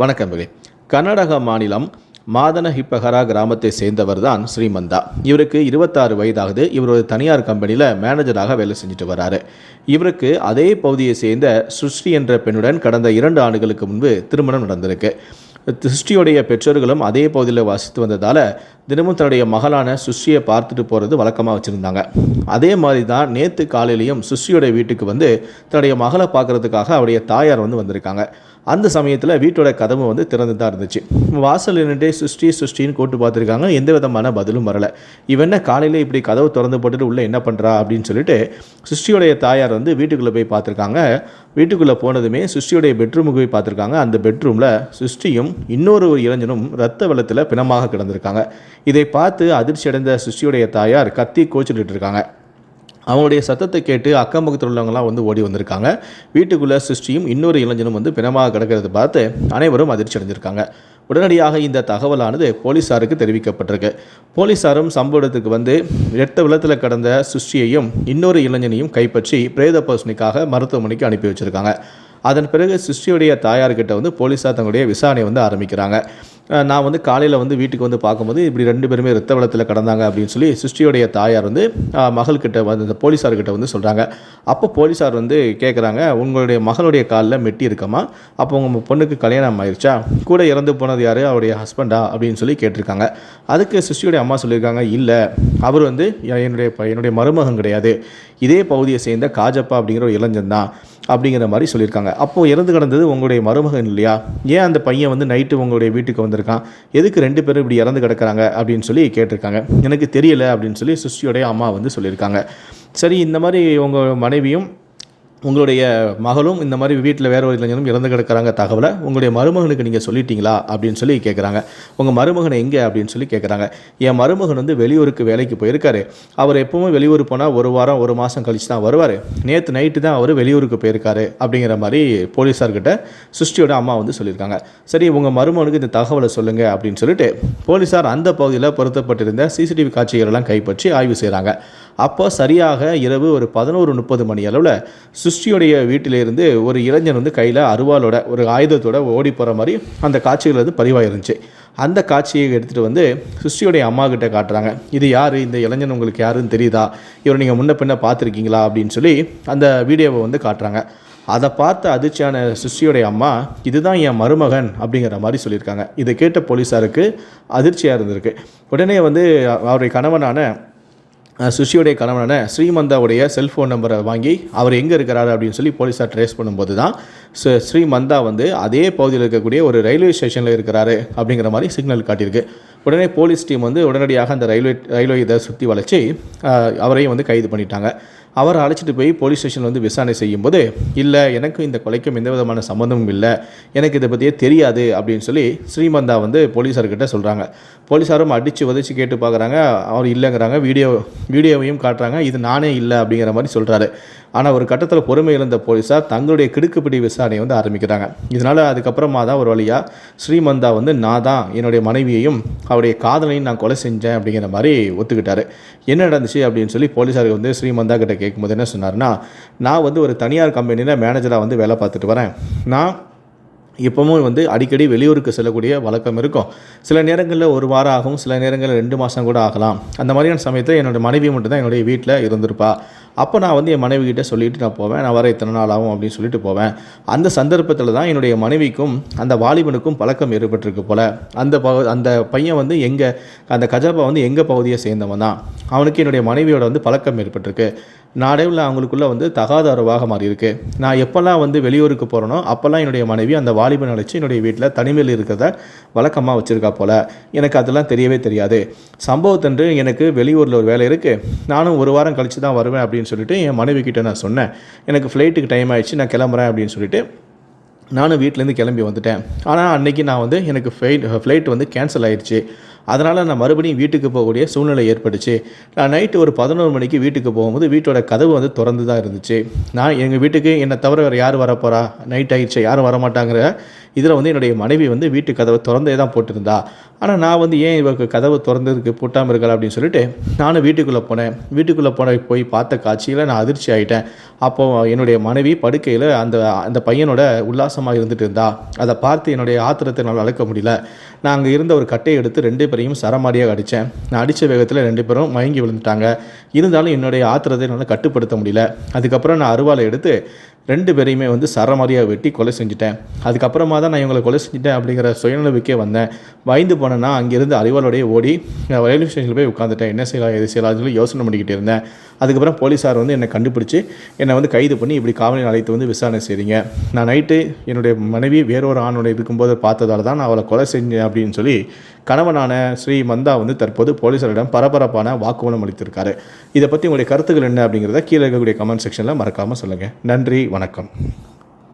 வணக்கம் கர்நாடக மாநிலம் மாதன ஹிப்பஹரா கிராமத்தை சேர்ந்தவர் தான் ஸ்ரீமந்தா. இவருக்கு இருபத்தாறு வயதாகுது. இவர் ஒரு தனியார் கம்பெனியில் மேனேஜராக வேலை செஞ்சுட்டு வராரு. இவருக்கு அதே பகுதியை சேர்ந்த சுஷ்டி என்ற பெண்ணுடன் கடந்த இரண்டு ஆண்டுகளுக்கு முன்பு திருமணம் நடந்திருக்கு. சுஷ்டியுடைய பெற்றோர்களும் அதே பகுதியில் வசித்து வந்ததால் தினமும் தன்னுடைய மகளான சுஷ்டியை பார்த்துட்டு போகிறது வழக்கமாக வச்சுருந்தாங்க. அதே மாதிரி தான் நேற்று காலையிலையும் சுஷ்டியோட வீட்டுக்கு வந்து தன்னுடைய மகளை பார்க்குறதுக்காக அவருடைய தாயார் வந்து வந்திருக்காங்க. அந்த சமயத்தில் வீட்டோட கதவு வந்து திறந்து தான் இருந்துச்சு. வாசல் நின்றுட்டே சுஷ்டி சுஷ்டின்னு கூட்டு பார்த்துருக்காங்க. எந்த விதமான பதிலும் வரல. இவன் என்ன காலையில் இப்படி கதவு திறந்து போட்டுட்டு உள்ளே என்ன பண்ணுறா அப்படின்னு சொல்லிட்டு சுஷ்டியோடைய தாயார் வந்து வீட்டுக்குள்ளே போய் பார்த்துருக்காங்க. வீட்டுக்குள்ளே போனதுமே சுஷ்டியோடைய பெட்ரூமுக்கு போய் பார்த்துருக்காங்க. அந்த பெட்ரூமில் சுஷ்டியும் இன்னொரு ஒரு இளைஞனும் ரத்த வெள்ளத்தில் பிணமாக கிடந்திருக்காங்க. இதை பார்த்து அதிர்ச்சி அடைந்த சுஷ்டியுடைய தாயார் கத்தி கோச்சிட்டு இருக்காங்க. அவங்களுடைய சத்தத்தை கேட்டு அக்கம் பக்கத்தில் உள்ளவங்களாம் வந்து ஓடி வந்திருக்காங்க. வீட்டுக்குள்ளே சிருஷ்டியும் இன்னொரு இளைஞனும் வந்து பிணமாக கிடக்கிறத பார்த்து அனைவரும் அதிர்ச்சி அடைஞ்சிருக்காங்க. உடனடியாக இந்த தகவலானது போலீஸாருக்கு தெரிவிக்கப்பட்டிருக்கு. போலீஸாரும் சம்பவ இடத்துக்கு வந்து இரத்த விளத்தில் கடந்த சிருஷ்டியையும் இன்னொரு இளைஞனையும் கைப்பற்றி பிரேத பரிசோதனைக்காக மருத்துவமனைக்கு அனுப்பி வச்சிருக்காங்க. அதன் பிறகு சிஸ்டியுடைய தாயார்கிட்ட வந்து போலீஸார் தங்களுடைய விசாரணை வந்து ஆரம்பிக்கிறாங்க. நான் வந்து காலையில் வந்து வீட்டுக்கு வந்து பார்க்கும்போது இப்படி ரெண்டு பேருமே ரத்த வளத்தில் கடந்தாங்க அப்படின்னு சொல்லி சிருஷ்டியுடைய தாயார் வந்து மகள்கிட்ட வந்து இந்த போலீஸார்கிட்ட வந்து சொல்கிறாங்க அப்போ போலீஸார் வந்து கேட்குறாங்க உங்களுடைய மகளுடைய காலில் மெட்டி இருக்கமா அப்போ உங்கள் பொண்ணுக்கு கல்யாணம் ஆயிடுச்சா கூட இறந்து போனது யார்? அவருடைய ஹஸ்பண்டா அப்படின்னு சொல்லி கேட்டிருக்காங்க. அதுக்கு சிருஷ்டியுடைய அம்மா சொல்லியிருக்காங்க இல்லை. அவர் வந்து என்னுடைய என்னுடைய மருமகன் கிடையாது. இதே பகுதியை சேர்ந்த காஜப்பா அப்படிங்கிற ஒரு இளைஞன் தான். அப்படிங்கிற மாதிரி சொல்லியிருக்காங்க. அப்போது இறந்து கிடந்தது உங்களுடைய மருமகன் இல்லையா? ஏன் அந்த பையன் வந்து நைட்டு உங்களுடைய வீட்டுக்கு வந்திருக்கான்? எதுக்கு ரெண்டு பேரும் இப்படி இறந்து கிடக்குறாங்க? அப்படின்னு சொல்லி கேட்டிருக்காங்க. எனக்கு தெரியல அப்படின்னு சொல்லி சுஷியோடைய அம்மா வந்து சொல்லியிருக்காங்க. சரி இந்த மாதிரி உங்கள் மனைவியும் உங்களுடைய மகளும் இந்த மாதிரி வீட்டில் வேற ஒரு இளைஞரும் இறந்து கிடக்கிறாங்க தகவலை உங்களுடைய மருமகனுக்கு நீங்கள் சொல்லிட்டீங்களா அப்படின்னு சொல்லி கேட்குறாங்க உங்கள் மருமகன் எங்கே அப்படின்னு சொல்லி கேட்குறாங்க என் மருமகன் வந்து வெளியூருக்கு வேலைக்கு போயிருக்காரு. அவர் எப்பவும் வெளியூர் போனால் ஒரு வாரம் ஒரு மாதம் கழிச்சு தான் வருவார். நேற்று நைட்டு தான் அவர் வெளியூருக்கு போயிருக்காரு அப்படிங்கிற மாதிரி போலீஸார்கிட்ட சுஷ்டியோட அம்மா வந்து சொல்லியிருக்காங்க. சரி உங்கள் மருமகனுக்கு இந்த தகவலை சொல்லுங்கள் அப்படின்னு சொல்லிட்டு போலீஸார் அந்த பகுதியில் பொருத்தப்பட்டிருந்த சிசிடிவி காட்சிகளெல்லாம் கைப்பற்றி ஆய்வு செய்கிறாங்க அப்போ சரியாக இரவு ஒரு பதினோரு முப்பது மணி அளவில் சுஷ்டியுடைய வீட்டிலிருந்து ஒரு இளைஞன் வந்து கையில் அருவாளோட ஒரு ஆயுதத்தோட ஓடி போகிற மாதிரி அந்த காட்சிகள் வந்து பதிவாயிருந்துச்சு. அந்த காட்சியை எடுத்துகிட்டு வந்து சுஷ்டியுடைய அம்மா கிட்ட காட்டுறாங்க. இது யார்? இந்த இளைஞன் உங்களுக்கு யாருன்னு தெரியுதா? இவரை நீங்கள் முன்ன பின்ன பார்த்துருக்கீங்களா? அப்படின்னு சொல்லி அந்த வீடியோவை வந்து காட்டுறாங்க. அதை பார்த்த அதிர்ச்சியான சுஷ்டியுடைய அம்மா இதுதான் என் மருமகன் அப்படிங்கிற மாதிரி சொல்லியிருக்காங்க. இதை கேட்ட போலீஸாருக்கு அதிர்ச்சியாக இருந்திருக்கு. உடனே வந்து அவருடைய கணவனான சுஷியோடைய கணவனான ஸ்ரீமந்தாவுடைய செல்ஃபோன் நம்பரை வாங்கி அவர் எங்கே இருக்கிறாரு அப்படின்னு சொல்லி போலீஸார் ட்ரேஸ் பண்ணும்போது தான் ஸ்ரீ- ஸ்ரீமந்தா வந்து அதே பகுதியில் இருக்கக்கூடிய ஒரு ரயில்வே ஸ்டேஷனில் இருக்கிறாரு அப்படிங்கிற மாதிரி சிக்னல் காட்டியிருக்கு. உடனே போலீஸ் டீம் வந்து உடனடியாக அந்த ரயில்வே ரயில்வே இதை சுற்றி வளைச்சி அவரையும் வந்து கைது பண்ணிட்டாங்க. அவரை அழைச்சிட்டு போய் போலீஸ் ஸ்டேஷன் வந்து விசாரணை செய்யும்போது இல்லை எனக்கும் இந்த கொலைக்கும் எந்த விதமான சம்மந்தமும் இல்லை. எனக்கு இதை பற்றியே தெரியாது அப்படின்னு சொல்லி ஸ்ரீமந்தா வந்து போலீஸார்கிட்ட சொல்கிறாங்க போலீஸாரும் அடித்து உதச்சி கேட்டு பார்க்குறாங்க அவர் இல்லைங்கிறாங்க. வீடியோ வீடியோவையும் காட்டுறாங்க. இது நானே இல்லை அப்படிங்கிற மாதிரி சொல்கிறாரு ஆனால் ஒரு கட்டத்தில் பொறுமை இழந்த போலீஸார் தங்களுடைய கிடுக்குப்பிடி விசாரணையை வந்து ஆரம்பிக்கிறாங்க. இதனால் அதுக்கப்புறமா தான் ஒரு வழியாக ஸ்ரீமந்தா வந்து நான் தான் என்னுடைய மனைவியையும் அவருடைய காதலையும் நான் கொலை செஞ்சேன் அப்படிங்கிற மாதிரி ஒத்துக்கிட்டாரு. என்ன நடந்துச்சு? அப்படின்னு சொல்லி போலீஸாருக்கு வந்து ஸ்ரீமந்தா கிட்ட கேட்கும்போது என்ன சொன்னார்னா நான் வந்து ஒரு தனியார் கம்பெனியில் மேனேஜராக வந்து வேலை பார்த்துட்டு வரேன். நான் இப்போவும் வந்து அடிக்கடி வெளியூருக்கு செல்லக்கூடிய வழக்கம் இருக்கும். சில நேரங்களில் ஒரு வாரம் ஆகும் சில நேரங்களில் ரெண்டு மாதம் கூட ஆகலாம். அந்த மாதிரியான சமயத்தில் என்னோட மனைவி மட்டும்தான் என்னுடைய வீட்டில் இருந்திருப்பா. அப்போ நான் வந்து என் மனைவிகிட்ட சொல்லிட்டு நான் போவேன். நான் வர இத்தனை நாள் ஆகும் அப்படின்னு சொல்லிட்டு போவேன். அந்த சந்தர்ப்பத்தில் தான் என்னுடைய மனைவிக்கும் அந்த வாலிபனுக்கும் பழக்கம் ஏற்பட்டிருக்கு போல. அந்த ப அந்த பையன் வந்து எங்கள் அந்த கஜாபா வந்து எங்கள் பகுதியை சேர்ந்தவன் தான். அவனுக்கு என்னுடைய மனைவியோட வந்து பழக்கம் ஏற்பட்டிருக்கு. நாடைவில் அவங்களுக்குள்ள வந்து தகாத உறவாக மாறியிருக்கு நான் எப்போல்லாம் வந்து வெளியூருக்கு போகிறேனோ அப்போல்லாம் என்னுடைய மனைவி அந்த வாலிபன் அழைச்சி என்னுடைய வீட்டில் தனிமையில் இருக்கிறத வழக்கமாக வச்சுருக்கா போல். எனக்கு அதெல்லாம் தெரியவே தெரியாது. சம்பவத்தன்று எனக்கு வெளியூரில் ஒரு வேலை இருக்குது நானும் ஒரு வாரம் கழித்து தான் வருவேன் அப்படின்னு அப்படின்னு சொல்லிட்டு என் மனைவி கிட்ட நான் சொன்னேன். எனக்கு ஃப்ளைட்டுக்கு டைம் ஆயிடுச்சு நான் கிளம்புறேன் அப்படின்னு சொல்லிட்டு. நானும் வீட்டிலேருந்து கிளம்பி வந்துட்டேன். ஆனால் அன்றைக்கி நான் வந்து எனக்கு ஃப்ளைட் ஃப்ளைட் வந்து கேன்சல் ஆயிடுச்சு. அதனால் நான் மறுபடியும் வீட்டுக்கு போகக்கூடிய சூழ்நிலை ஏற்பட்டுச்சு. நான் நைட்டு ஒரு பதினோரு மணிக்கு வீட்டுக்கு போகும்போது வீட்டோட கதவு வந்து திறந்து தான் இருந்துச்சு. நான் எங்கள் வீட்டுக்கு என்னை தவிர வேறு யார் வரப்போகிறா நைட் ஆயிடுச்சு யாரும் வரமாட்டாங்கிற. இதில் வந்து என்னுடைய மனைவி வந்து வீட்டு கதவை திறந்தே தான் போட்டிருந்தா. ஆனால் நான் வந்து ஏன் இவருக்கு கதவு திறந்ததுக்கு பூட்டாமல் இருக்கல அப்படின்னு சொல்லிட்டு நானும் வீட்டுக்குள்ளே போனேன். வீட்டுக்குள்ளே போன போய் பார்த்த காட்சியில் நான் அதிர்ச்சி ஆகிட்டேன் அப்போது என்னுடைய மனைவி படுக்கையில் அந்த அந்த பையனோட உல்லாசமாக இருந்துட்டு இருந்தா. அதை பார்த்து என்னுடைய ஆத்திரத்தை என்னால் அழைக்க முடியல. நான் அங்கே இருந்த ஒரு கட்டையை எடுத்து ரெண்டு பேரையும் சரமாரியாக அடித்தேன் நான் அடித்த வேகத்தில் ரெண்டு பேரும் மயங்கி விழுந்துட்டாங்க. இருந்தாலும் என்னுடைய ஆத்திரத்தை என்னால் கட்டுப்படுத்த முடியல. அதுக்கப்புறம் நான் அருவாளை எடுத்து ரெண்டு பேரையுமே வந்து சரமாரியாக வெட்டி கொலை செஞ்சுட்டேன். அதுக்கப்புறமா தான் நான் இவங்களை கொலை செஞ்சுட்டேன் அப்படிங்கிற சுயநலவுக்கே வந்தேன். பயந்து போனேன்னா அங்கேருந்து அறிவாளோடய ஓடி ரயில்வே ஸ்டேஷனில் போய் உட்காந்துட்டேன் என்ன செய்யலாம் எது செய்யலாம்னு சொல்லி யோசனை பண்ணிக்கிட்டு இருந்தேன். அதுக்கப்புறம் போலீஸார் வந்து என்னை கண்டுபிடிச்சி என்னை வந்து கைது பண்ணி இப்படி காவலில் அழைத்து வந்து விசாரணை செய்றீங்க. நான் நைட்டு என்னுடைய மனைவி வேறொரு ஆணோட இருக்கும்போது பார்த்ததால தான் நான் அவளை கொலை செஞ்சேன் அப்படின்னு சொல்லி கணவனான ஸ்ரீ மந்தா வந்து தற்போது போலீசாரிடம் பரபரப்பான வாக்குமூலம் அளித்திருக்காரு. இதை பற்றி உங்களுடைய கருத்துக்கள் என்ன அப்படிங்கிறத கீழே இருக்கக்கூடிய கமெண்ட் செக்ஷனில் மறக்காமல் சொல்லுங்கள் நன்றி வணக்கம்.